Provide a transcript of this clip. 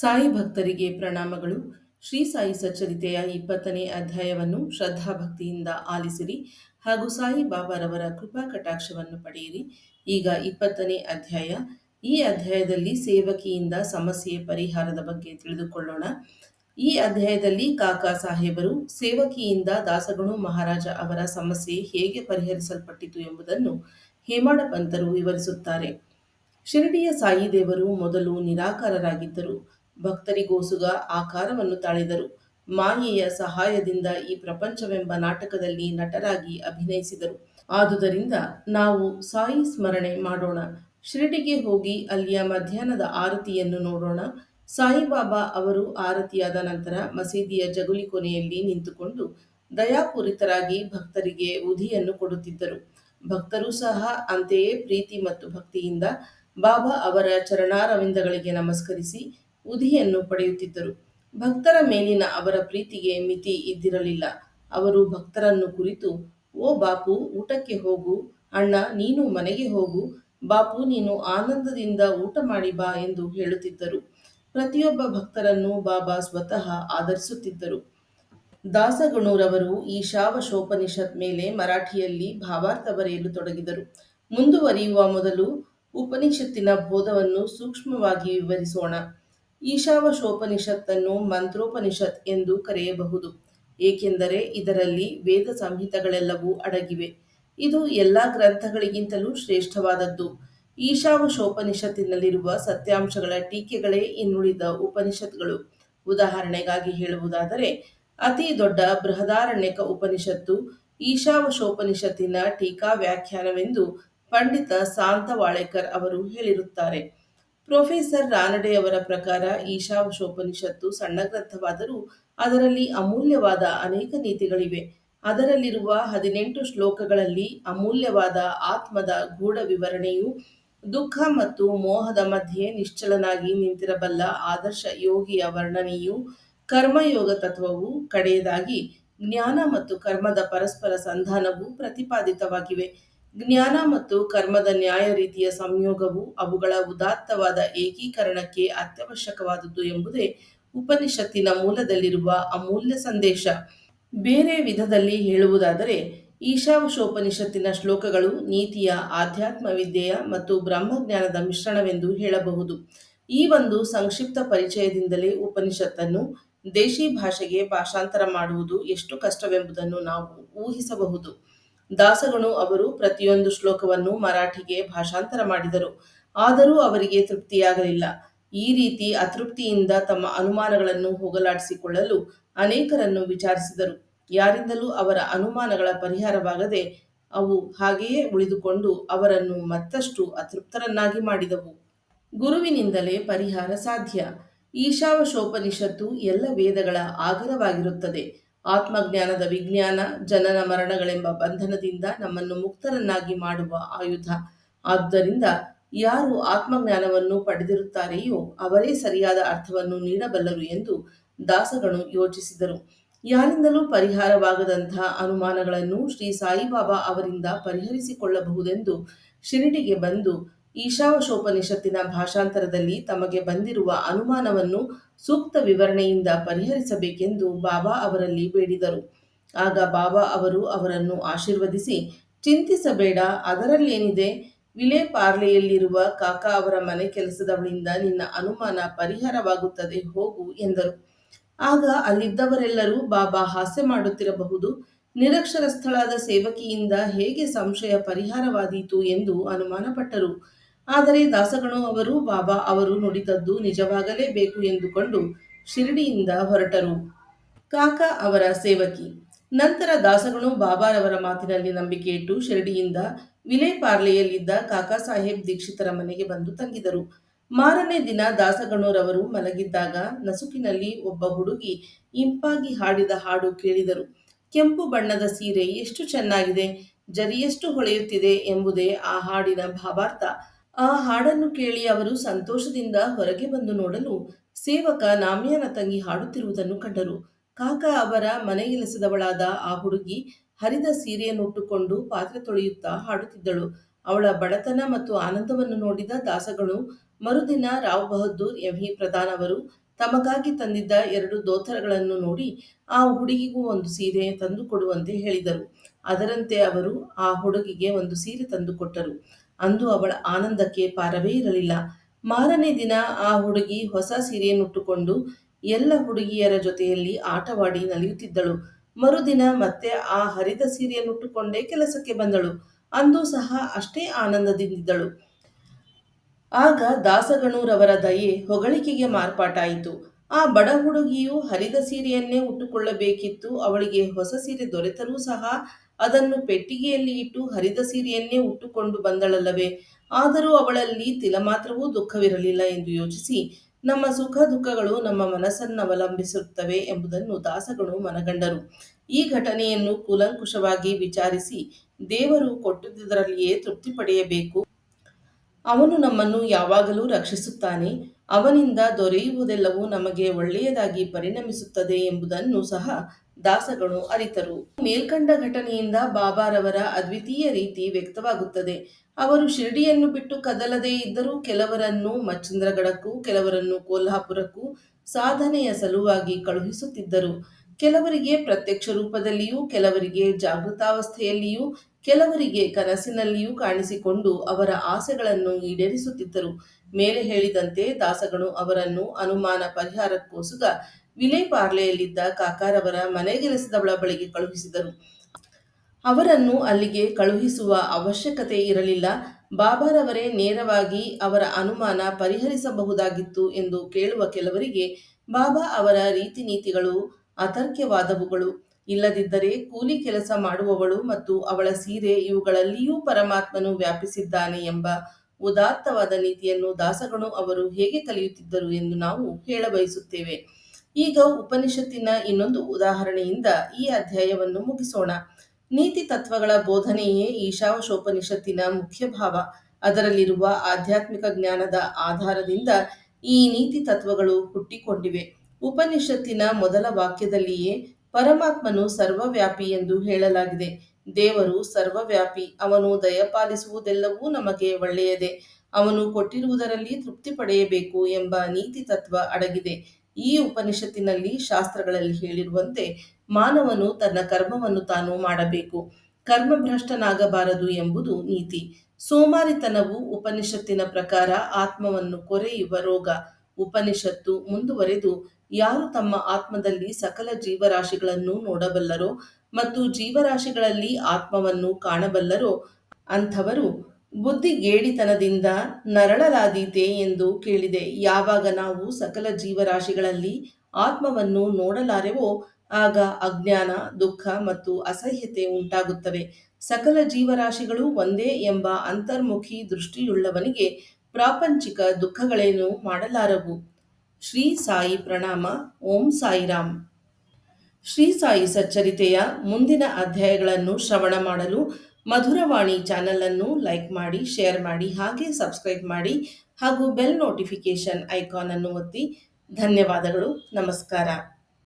ಸಾಯಿ ಭಕ್ತರಿಗೆ ಪ್ರಣಾಮಗಳು. ಶ್ರೀ ಸಾಯಿ ಸಚ್ಚರಿತೆಯ ಇಪ್ಪತ್ತನೇ ಅಧ್ಯಾಯವನ್ನು ಶ್ರದ್ಧಾಭಕ್ತಿಯಿಂದ ಆಲಿಸಿರಿ ಹಾಗೂ ಸಾಯಿ ಬಾಬಾರವರ ಕೃಪಾ ಕಟಾಕ್ಷವನ್ನು ಪಡೆಯಿರಿ. ಈಗ ಇಪ್ಪತ್ತನೇ ಅಧ್ಯಾಯ. ಈ ಅಧ್ಯಾಯದಲ್ಲಿ ಸೇವಕಿಯಿಂದ ಸಮಸ್ಯೆ ಪರಿಹಾರದ ಬಗ್ಗೆ ತಿಳಿದುಕೊಳ್ಳೋಣ. ಈ ಅಧ್ಯಾಯದಲ್ಲಿ ಕಾಕಾ ಸಾಹೇಬರು ಸೇವಕಿಯಿಂದ ದಾಸಗಣು ಮಹಾರಾಜ ಅವರ ಸಮಸ್ಯೆ ಹೇಗೆ ಪರಿಹರಿಸಲ್ಪಟ್ಟಿತು ಎಂಬುದನ್ನು ಹೇಮಾಡ ಪಂತರು ವಿವರಿಸುತ್ತಾರೆ. ಶಿರಡಿಯ ಸಾಯಿ ದೇವರು ಮೊದಲು ನಿರಾಕಾರರಾಗಿದ್ದರು. ಭಕ್ತರಿಗೋಸುಗ ಆಕಾರವನ್ನು ತಾಳಿದರು. ಮಾಯೆಯ ಸಹಾಯದಿಂದ ಈ ಪ್ರಪಂಚವೆಂಬ ನಾಟಕದಲ್ಲಿ ನಟರಾಗಿ ಅಭಿನಯಿಸಿದರು. ಆದುದರಿಂದ ನಾವು ಸಾಯಿ ಸ್ಮರಣೆ ಮಾಡೋಣ. ಶಿರಡಿಗೆ ಹೋಗಿ ಅಲ್ಲಿಯ ಮಧ್ಯಾಹ್ನದ ಆರತಿಯನ್ನು ನೋಡೋಣ. ಸಾಯಿಬಾಬಾ ಅವರು ಆರತಿಯಾದ ನಂತರ ಮಸೀದಿಯ ಜಗುಲಿ ಕೊನೆಯಲ್ಲಿ ನಿಂತುಕೊಂಡು ದಯಾಪೂರಿತರಾಗಿ ಭಕ್ತರಿಗೆ ಉಧಿಯನ್ನು ಕೊಡುತ್ತಿದ್ದರು. ಭಕ್ತರು ಸಹ ಅಂತೆಯೇ ಪ್ರೀತಿ ಮತ್ತು ಭಕ್ತಿಯಿಂದ ಬಾಬಾ ಅವರ ಚರಣಾರವಿಂದಗಳಿಗೆ ನಮಸ್ಕರಿಸಿ ಉಧಿಯನ್ನು ಪಡೆಯುತ್ತಿದ್ದರು. ಭಕ್ತರ ಮೇಲಿನ ಅವರ ಪ್ರೀತಿಗೆ ಮಿತಿ ಇದ್ದಿರಲಿಲ್ಲ. ಅವರು ಭಕ್ತರನ್ನು ಕುರಿತು, ಓ ಬಾಪು, ಊಟಕ್ಕೆ ಹೋಗು. ಅಣ್ಣ, ನೀನು ಮನೆಗೆ ಹೋಗು. ಬಾಪು, ನೀನು ಆನಂದದಿಂದ ಊಟ ಮಾಡಿ ಬಾ ಎಂದು ಹೇಳುತ್ತಿದ್ದರು. ಪ್ರತಿಯೊಬ್ಬ ಭಕ್ತರನ್ನು ಬಾಬಾ ಸ್ವತಃ ಆಧರಿಸುತ್ತಿದ್ದರು ದಾಸಗಣೂರವರು ಈ ಶಾವಶೋಪನಿಷತ್ ಮೇಲೆ ಮರಾಠಿಯಲ್ಲಿ ಭಾವಾರ್ಥ ಬರೆಯಲು ತೊಡಗಿದರು. ಮುಂದುವರಿಯುವ ಮೊದಲು ಉಪನಿಷತ್ತಿನ ಬೋಧವನ್ನು ಸೂಕ್ಷ್ಮವಾಗಿ ವಿವರಿಸೋಣ. ಈಶಾವಶೋಪನಿಷತ್ತನ್ನು ಮಂತ್ರೋಪನಿಷತ್ ಎಂದು ಕರೆಯಬಹುದು. ಏಕೆಂದರೆ ಇದರಲ್ಲಿ ವೇದ ಸಂಹಿತಗಳೆಲ್ಲವೂ ಅಡಗಿವೆ. ಇದು ಎಲ್ಲ ಗ್ರಂಥಗಳಿಗಿಂತಲೂ ಶ್ರೇಷ್ಠವಾದದ್ದು. ಈಶಾವಶೋಪನಿಷತ್ತಿನಲ್ಲಿರುವ ಸತ್ಯಾಂಶಗಳ ಟೀಕೆಗಳೇ ಇನ್ನುಳಿದ ಉಪನಿಷತ್ಗಳು. ಉದಾಹರಣೆಗಾಗಿ ಹೇಳುವುದಾದರೆ, ಅತಿ ದೊಡ್ಡ ಬೃಹದಾರಣ್ಯಕ ಉಪನಿಷತ್ತು ಈಶಾವಶೋಪನಿಷತ್ತಿನ ಟೀಕಾ ವ್ಯಾಖ್ಯಾನವೆಂದು ಪಂಡಿತ ಸಾಂತವಾಳೆಕರ್ ಅವರು ಹೇಳಿರುತ್ತಾರೆ. ಪ್ರೊಫೆಸರ್ ರಾನಡೆ ಅವರ ಪ್ರಕಾರ ಈಶಾವಶೋಪನಿಷತ್ತು ಸಣ್ಣ ಗ್ರಂಥವಾದರೂ ಅದರಲ್ಲಿ ಅಮೂಲ್ಯವಾದ ಅನೇಕ ನೀತಿಗಳಿವೆ. ಅದರಲ್ಲಿರುವ ಹದಿನೆಂಟು ಶ್ಲೋಕಗಳಲ್ಲಿ ಅಮೂಲ್ಯವಾದ ಆತ್ಮದ ಗೂಢ ವಿವರಣೆಯು ದುಃಖ ಮತ್ತು ಮೋಹದ ಮಧ್ಯೆ ನಿಶ್ಚಲನಾಗಿ ನಿಂತಿರಬಲ್ಲ ಆದರ್ಶ ಯೋಗಿಯ ವರ್ಣನೆಯು ಕರ್ಮಯೋಗ ತತ್ವವು ಕಡೆಯದಾಗಿ ಜ್ಞಾನ ಮತ್ತು ಕರ್ಮದ ಪರಸ್ಪರ ಸಂಧಾನವು ಪ್ರತಿಪಾದಿತವಾಗಿವೆ. ಜ್ಞಾನ ಮತ್ತು ಕರ್ಮದ ನ್ಯಾಯ ರೀತಿಯ ಸಂಯೋಗವು ಅವುಗಳ ಉದಾತ್ತವಾದ ಏಕೀಕರಣಕ್ಕೆ ಅತ್ಯವಶ್ಯಕವಾದುದು ಎಂಬುದೇ ಉಪನಿಷತ್ತಿನ ಮೂಲದಲ್ಲಿರುವ ಅಮೂಲ್ಯ ಸಂದೇಶ. ಬೇರೆ ವಿಧದಲ್ಲಿ ಹೇಳುವುದಾದರೆ, ಈಶಾವಶೋಪನಿಷತ್ತಿನ ಶ್ಲೋಕಗಳು ನೀತಿಯ ಆಧ್ಯಾತ್ಮ ವಿದ್ಯೆಯ ಮತ್ತು ಬ್ರಹ್ಮಜ್ಞಾನದ ಮಿಶ್ರಣವೆಂದು ಹೇಳಬಹುದು. ಈ ಒಂದು ಸಂಕ್ಷಿಪ್ತ ಪರಿಚಯದಿಂದಲೇ ಉಪನಿಷತ್ತನ್ನು ದೇಶಿ ಭಾಷೆಗೆ ಭಾಷಾಂತರ ಮಾಡುವುದು ಎಷ್ಟು ಕಷ್ಟವೆಂಬುದನ್ನು ನಾವು ಊಹಿಸಬಹುದು. ದಾಸಗಣು ಅವರು ಪ್ರತಿಯೊಂದು ಶ್ಲೋಕವನ್ನು ಮರಾಠಿಗೆ ಭಾಷಾಂತರ ಮಾಡಿದರು. ಆದರೂ ಅವರಿಗೆ ತೃಪ್ತಿಯಾಗಲಿಲ್ಲ. ಈ ರೀತಿ ಅತೃಪ್ತಿಯಿಂದ ತಮ್ಮ ಅನುಮಾನಗಳನ್ನು ಹೋಗಲಾಡಿಸಿಕೊಳ್ಳಲು ಅನೇಕರನ್ನು ವಿಚಾರಿಸಿದರು. ಯಾರಿಂದಲೂ ಅವರ ಅನುಮಾನಗಳ ಪರಿಹಾರವಾಗದೆ ಅವು ಹಾಗೆಯೇ ಉಳಿದುಕೊಂಡು ಅವರನ್ನು ಮತ್ತಷ್ಟು ಅತೃಪ್ತರನ್ನಾಗಿ ಮಾಡಿದವು. ಗುರುವಿನಿಂದಲೇ ಪರಿಹಾರ ಸಾಧ್ಯ. ಈಶಾವಶೋಪನಿಷತ್ತು ಎಲ್ಲ ವೇದಗಳ ಆಗರವಾಗಿರುತ್ತದೆ. ಆತ್ಮಜ್ಞಾನದ ವಿಜ್ಞಾನ, ಜನನ ಮರಣಗಳೆಂಬ ಬಂಧನದಿಂದ ನಮ್ಮನ್ನು ಮುಕ್ತರನ್ನಾಗಿ ಮಾಡುವ ಆಯುಧ. ಆದ್ದರಿಂದ ಯಾರು ಆತ್ಮಜ್ಞಾನವನ್ನು ಪಡೆದಿರುತ್ತಾರೆಯೋ ಅವರೇ ಸರಿಯಾದ ಅರ್ಥವನ್ನು ನೀಡಬಲ್ಲರು ಎಂದು ದಾಸಗಳು ಯೋಚಿಸಿದರು. ಯಾರಿಂದಲೂ ಪರಿಹಾರವಾಗದಂತಹ ಅನುಮಾನಗಳನ್ನು ಶ್ರೀ ಸಾಯಿಬಾಬಾ ಅವರಿಂದ ಪರಿಹರಿಸಿಕೊಳ್ಳಬಹುದೆಂದು ಶಿರಡಿಗೆ ಬಂದು ಈಶಾವಶೋಪನಿಷತ್ತಿನ ಭಾಷಾಂತರದಲ್ಲಿ ತಮಗೆ ಬಂದಿರುವ ಅನುಮಾನವನ್ನು ಸೂಕ್ತ ವಿವರಣೆಯಿಂದ ಪರಿಹರಿಸಬೇಕೆಂದು ಬಾಬಾ ಅವರಲ್ಲಿ ಬೇಡಿದರು. ಆಗ ಬಾಬಾ ಅವರು ಅವರನ್ನು ಆಶೀರ್ವದಿಸಿ, ಚಿಂತಿಸಬೇಡ, ಅದರಲ್ಲೇನಿದೆ? ವಿಲೆ ಪಾರ್ಲೆಯಲ್ಲಿರುವ ಕಾಕಾ ಅವರ ಮನೆ ಕೆಲಸದವಳಿಂದ ನಿನ್ನ ಅನುಮಾನ ಪರಿಹಾರವಾಗುತ್ತದೆ, ಹೋಗು ಎಂದರು. ಆಗ ಅಲ್ಲಿದ್ದವರೆಲ್ಲರೂ ಬಾಬಾ ಹಾಸ್ಯ ಮಾಡುತ್ತಿರಬಹುದು. ನಿರಕ್ಷರಸ್ಥಳಾದ ಸೇವಕಿಯಿಂದ ಹೇಗೆ ಸಂಶಯ ಪರಿಹಾರವಾದೀತು ಎಂದು ಅನುಮಾನಪಟ್ಟರು. ಆದರೆ ದಾಸಗಣು ಅವರು, ಬಾಬಾ, ಅವರು ನುಡಿದದ್ದು ನಿಜವಾಗಲೇಬೇಕು ಎಂದುಕೊಂಡು ಶಿರಡಿಯಿಂದ ಹೊರಟರು. ಕಾಕಾ ಅವರ ಸೇವಕಿ. ನಂತರ ದಾಸಗಣು ಬಾಬಾರವರ ಮಾತಿನಲ್ಲಿ ನಂಬಿಕೆ ಇಟ್ಟು ಶಿರಡಿಯಿಂದ ವಿಲೇಪಾರ್ಲೆಯಲ್ಲಿದ್ದ ಕಾಕಾ ಸಾಹೇಬ್ ದೀಕ್ಷಿತರ ಮನೆಗೆ ಬಂದು ತಂಗಿದರು. ಮಾರನೇ ದಿನ ದಾಸಗಣೂರವರು ಮಲಗಿದ್ದಾಗ ನಸುಕಿನಲ್ಲಿ ಒಬ್ಬ ಹುಡುಗಿ ಇಂಪಾಗಿ ಹಾಡಿದ ಹಾಡು ಕೇಳಿದರು. ಕೆಂಪು ಬಣ್ಣದ ಸೀರೆ ಎಷ್ಟು ಚೆನ್ನಾಗಿದೆ, ಜರಿಯಷ್ಟು ಹೊಳೆಯುತ್ತಿದೆ ಎಂಬುದೇ ಆ ಹಾಡಿನ ಭಾವಾರ್ಥ. ಆ ಹಾಡನ್ನು ಕೇಳಿ ಅವರು ಸಂತೋಷದಿಂದ ಹೊರಗೆ ಬಂದು ನೋಡಲು ಸೇವಕ ನಾಮಿಯನ ತಂಗಿ ಹಾಡುತ್ತಿರುವುದನ್ನು ಕಂಡರು. ಕಾಕಾ ಅವರ ಮನೆಗೆಲಸದವಳಾದ ಆ ಹುಡುಗಿ ಹರಿದ ಸೀರೆಯನ್ನುಟ್ಟುಕೊಂಡು ಪಾತ್ರೆ ತೊಳೆಯುತ್ತಾ ಹಾಡುತ್ತಿದ್ದಳು. ಅವಳ ಬಡತನ ಮತ್ತು ಆನಂದವನ್ನು ನೋಡಿದ ದಾಸಗಳು ಮರುದಿನ ರಾವ್ ಬಹದ್ದೂರ್ ಎಂಹಿ ಪ್ರಧಾನ್ ಅವರು ತಮಗಾಗಿ ತಂದಿದ್ದ ಎರಡು ದೋತರಗಳನ್ನು ನೋಡಿ ಆ ಹುಡುಗಿಗೂ ಒಂದು ಸೀರೆ ತಂದು ಕೊಡುವಂತೆ ಹೇಳಿದರು. ಅದರಂತೆ ಅವರು ಆ ಹುಡುಗಿಗೆ ಒಂದು ಸೀರೆ ತಂದುಕೊಟ್ಟರು ಅಂದು ಅವಳ ಆನಂದಕ್ಕೆ ಪಾರವೇ ಇರಲಿಲ್ಲ. ಮಾರನೇ ದಿನ ಆ ಹುಡುಗಿ ಹೊಸ ಸೀರೆಯನ್ನುಟ್ಟುಕೊಂಡು ಎಲ್ಲ ಹುಡುಗಿಯರ ಜೊತೆಯಲ್ಲಿ ಆಟವಾಡಿ ನಲಿಯುತ್ತಿದ್ದಳು. ಮರುದಿನ ಮತ್ತೆ ಆ ಹರಿದ ಸೀರೆಯನ್ನುಟ್ಟುಕೊಂಡೇ ಕೆಲಸಕ್ಕೆ ಬಂದಳು. ಅಂದು ಸಹ ಅಷ್ಟೇ ಆನಂದದಿಂದಿದ್ದಳು. ಆಗ ದಾಸಗಣೂರವರ ದಯೆ ಹೊಗಳಿಕೆಗೆ ಮಾರ್ಪಾಟಾಯಿತು. ಆ ಬಡ ಹುಡುಗಿಯು ಹರಿದ ಸೀರೆಯನ್ನೇ ಉಟ್ಟುಕೊಳ್ಳಬೇಕಿತ್ತು. ಅವಳಿಗೆ ಹೊಸ ಸೀರೆ ದೊರೆತರೂ ಸಹ ಅದನ್ನು ಪೆಟ್ಟಿಗೆಯಲ್ಲಿ ಇಟ್ಟು ಹರಿದ ಸೀರೆಯನ್ನೇ ಉಟ್ಟುಕೊಂಡು ಬಂದಳಲ್ಲವೇ? ಆದರೂ ಅವಳಲ್ಲಿ ತಿಲ ಮಾತ್ರವೂ ದುಃಖವಿರಲಿಲ್ಲ ಎಂದು ಯೋಚಿಸಿ, ನಮ್ಮ ಸುಖ ದುಃಖಗಳು ನಮ್ಮ ಮನಸ್ಸನ್ನವಲಂಬಿಸುತ್ತವೆ ಎಂಬುದನ್ನು ದಾಸಗಳು ಮನಗಂಡರು. ಈ ಘಟನೆಯನ್ನು ಕೂಲಂಕುಷವಾಗಿ ವಿಚಾರಿಸಿ, ದೇವರು ಕೊಟ್ಟುದರಲ್ಲಿಯೇ ತೃಪ್ತಿ ಪಡೆಯಬೇಕು. ಅವನು ನಮ್ಮನ್ನು ಯಾವಾಗಲೂ ರಕ್ಷಿಸುತ್ತಾನೆ. ಅವನಿಂದ ದೊರೆಯುವುದೆಲ್ಲವೂ ನಮಗೆ ಒಳ್ಳೆಯದಾಗಿ ಪರಿಣಮಿಸುತ್ತದೆ ಎಂಬುದನ್ನು ಸಹ ದಾಸಗಳು ಅರಿತರು. ಮೇಲ್ಕಂಡ ಘಟನೆಯಿಂದ ಬಾಬಾರವರ ಅದ್ವಿತೀಯ ರೀತಿ ವ್ಯಕ್ತವಾಗುತ್ತದೆ. ಅವರು ಶಿರಡಿಯನ್ನು ಬಿಟ್ಟು ಕದಲದೇ ಇದ್ದರೂ ಕೆಲವರನ್ನು ಮಚ್ಚಂದ್ರಗಡಕ್ಕೂ, ಕೆಲವರನ್ನು ಕೊಲ್ಹಾಪುರಕ್ಕೂ ಸಾಧನೆಯ ಸಲುವಾಗಿ ಕಳುಹಿಸುತ್ತಿದ್ದರು. ಕೆಲವರಿಗೆ ಪ್ರತ್ಯಕ್ಷ ರೂಪದಲ್ಲಿಯೂ, ಕೆಲವರಿಗೆ ಜಾಗೃತಾವಸ್ಥೆಯಲ್ಲಿಯೂ, ಕೆಲವರಿಗೆ ಕನಸಿನಲ್ಲಿಯೂ ಕಾಣಿಸಿಕೊಂಡು ಅವರ ಆಸೆಗಳನ್ನು ಈಡೇರಿಸುತ್ತಿದ್ದರು. ಮೇಲೆ ಹೇಳಿದಂತೆ ದಾಸಗಳು ಅವರನ್ನು ಅನುಮಾನ ಪರಿಹಾರಕ್ಕೋಸ್ಕರ ವಿಲೇಪಾರ್ಲೆಯಲ್ಲಿದ್ದ ಕಾಕಾರವರ ಮನೆಗೆಲಸದವಳ ಬಳಿಗೆ ಕಳುಹಿಸಿದರು. ಅವರನ್ನು ಅಲ್ಲಿಗೆ ಕಳುಹಿಸುವ ಅವಶ್ಯಕತೆ ಇರಲಿಲ್ಲ. ಬಾಬಾರವರೇ ನೇರವಾಗಿ ಅವರ ಅನುಮಾನ ಪರಿಹರಿಸಬಹುದಾಗಿತ್ತು ಎಂದು ಕೇಳುವ ಕೆಲವರಿಗೆ ಬಾಬಾ ಅವರ ರೀತಿ ನೀತಿಗಳು ಅತರ್ಕ್ಯವಾದವುಗಳು ಇಲ್ಲದಿದ್ದರೆ ಕೂಲಿ ಕೆಲಸ ಮಾಡುವವಳು ಮತ್ತು ಅವಳ ಸೀರೆ ಇವುಗಳಲ್ಲಿಯೂ ಪರಮಾತ್ಮನು ವ್ಯಾಪಿಸಿದ್ದಾನೆ ಎಂಬ ಉದಾತ್ತವಾದ ನೀತಿಯನ್ನು ದಾಸಗಳು ಅವರು ಹೇಗೆ ಕಲಿಯುತ್ತಿದ್ದರು ಎಂದು ನಾವು ಹೇಳಬಯಸುತ್ತೇವೆ. ಈಗ ಉಪನಿಷತ್ತಿನ ಇನ್ನೊಂದು ಉದಾಹರಣೆಯಿಂದ ಈ ಅಧ್ಯಾಯವನ್ನು ಮುಗಿಸೋಣ. ನೀತಿ ತತ್ವಗಳ ಬೋಧನೆಯೇ ಈಶಾವಶೋಪನಿಷತ್ತಿನ ಮುಖ್ಯ ಭಾವ. ಅದರಲ್ಲಿರುವ ಆಧ್ಯಾತ್ಮಿಕ ಜ್ಞಾನದ ಆಧಾರದಿಂದ ಈ ನೀತಿ ತತ್ವಗಳು ಹುಟ್ಟಿಕೊಂಡಿವೆ. ಉಪನಿಷತ್ತಿನ ಮೊದಲ ವಾಕ್ಯದಲ್ಲಿಯೇ ಪರಮಾತ್ಮನು ಸರ್ವವ್ಯಾಪಿ ಎಂದು ಹೇಳಲಾಗಿದೆ. ದೇವರು ಸರ್ವವ್ಯಾಪಿ, ಅವನು ದಯಪಾಲಿಸುವುದೆಲ್ಲವೂ ನಮಗೆ ಒಳ್ಳೆಯದೇ. ಅವನು ಕೊಟ್ಟಿರುವುದರಲ್ಲಿ ತೃಪ್ತಿ ಪಡೆಯಬೇಕು ಎಂಬ ನೀತಿ ತತ್ವ ಅಡಗಿದೆ. ಈ ಉಪನಿಷತ್ತಿನಲ್ಲಿ ಶಾಸ್ತ್ರಗಳಲ್ಲಿ ಹೇಳಿರುವಂತೆ ಮಾನವನು ತನ್ನ ಕರ್ಮವನ್ನು ತಾನು ಮಾಡಬೇಕು. ಕರ್ಮಭ್ರಷ್ಟನಾಗಬಾರದು ಎಂಬುದು ನೀತಿ. ಸೋಮಾರಿತನವು ಉಪನಿಷತ್ತಿನ ಪ್ರಕಾರ ಆತ್ಮವನ್ನು ಕೊರೆಯುವ ರೋಗ. ಉಪನಿಷತ್ತು ಮುಂದುವರೆದು ಯಾರು ತಮ್ಮ ಆತ್ಮದಲ್ಲಿ ಸಕಲ ಜೀವರಾಶಿಗಳನ್ನು ನೋಡಬಲ್ಲರೋ ಮತ್ತು ಜೀವರಾಶಿಗಳಲ್ಲಿ ಆತ್ಮವನ್ನು ಕಾಣಬಲ್ಲರೋ ಅಂಥವರು ಬುದ್ಧಿಗೇಡಿತನದಿಂದ ನರಳಲಾದೀತೆ ಎಂದು ಕೇಳಿದೆ. ಯಾವಾಗ ನಾವು ಸಕಲ ಜೀವರಾಶಿಗಳಲ್ಲಿ ಆತ್ಮವನ್ನು ನೋಡಲಾರೆವೋ, ಆಗ ಅಜ್ಞಾನ, ದುಃಖ ಮತ್ತು ಅಸಹ್ಯತೆ ಉಂಟಾಗುತ್ತವೆ. ಸಕಲ ಜೀವರಾಶಿಗಳು ಒಂದೇ ಎಂಬ ಅಂತರ್ಮುಖಿ ದೃಷ್ಟಿಯುಳ್ಳವನಿಗೆ ಪ್ರಾಪಂಚಿಕ ದುಃಖಗಳೇನು ಮಾಡಲಾರವು. ಶ್ರೀ ಸಾಯಿ ಪ್ರಣಾಮ, ಓಂ ಸಾಯಿರಾಮ್ ಶ್ರೀ ಸಾಯಿ ಸಚ್ಚರಿತೆಯ ಮುಂದಿನ ಅಧ್ಯಾಯಗಳನ್ನು ಶ್ರವಣ ಮಾಡಲು ಮಧುರವಾಣಿ ಚಾನಲನ್ನು ಲೈಕ್ ಮಾಡಿ, ಶೇರ್ ಮಾಡಿ, ಹಾಗೆ ಸಬ್ಸ್ಕ್ರೈಬ್ ಮಾಡಿ ಹಾಗೂ ಬೆಲ್ ನೋಟಿಫಿಕೇಷನ್ ಐಕಾನ್ ಅನ್ನು ಒತ್ತಿ. ಧನ್ಯವಾದಗಳು. ನಮಸ್ಕಾರ.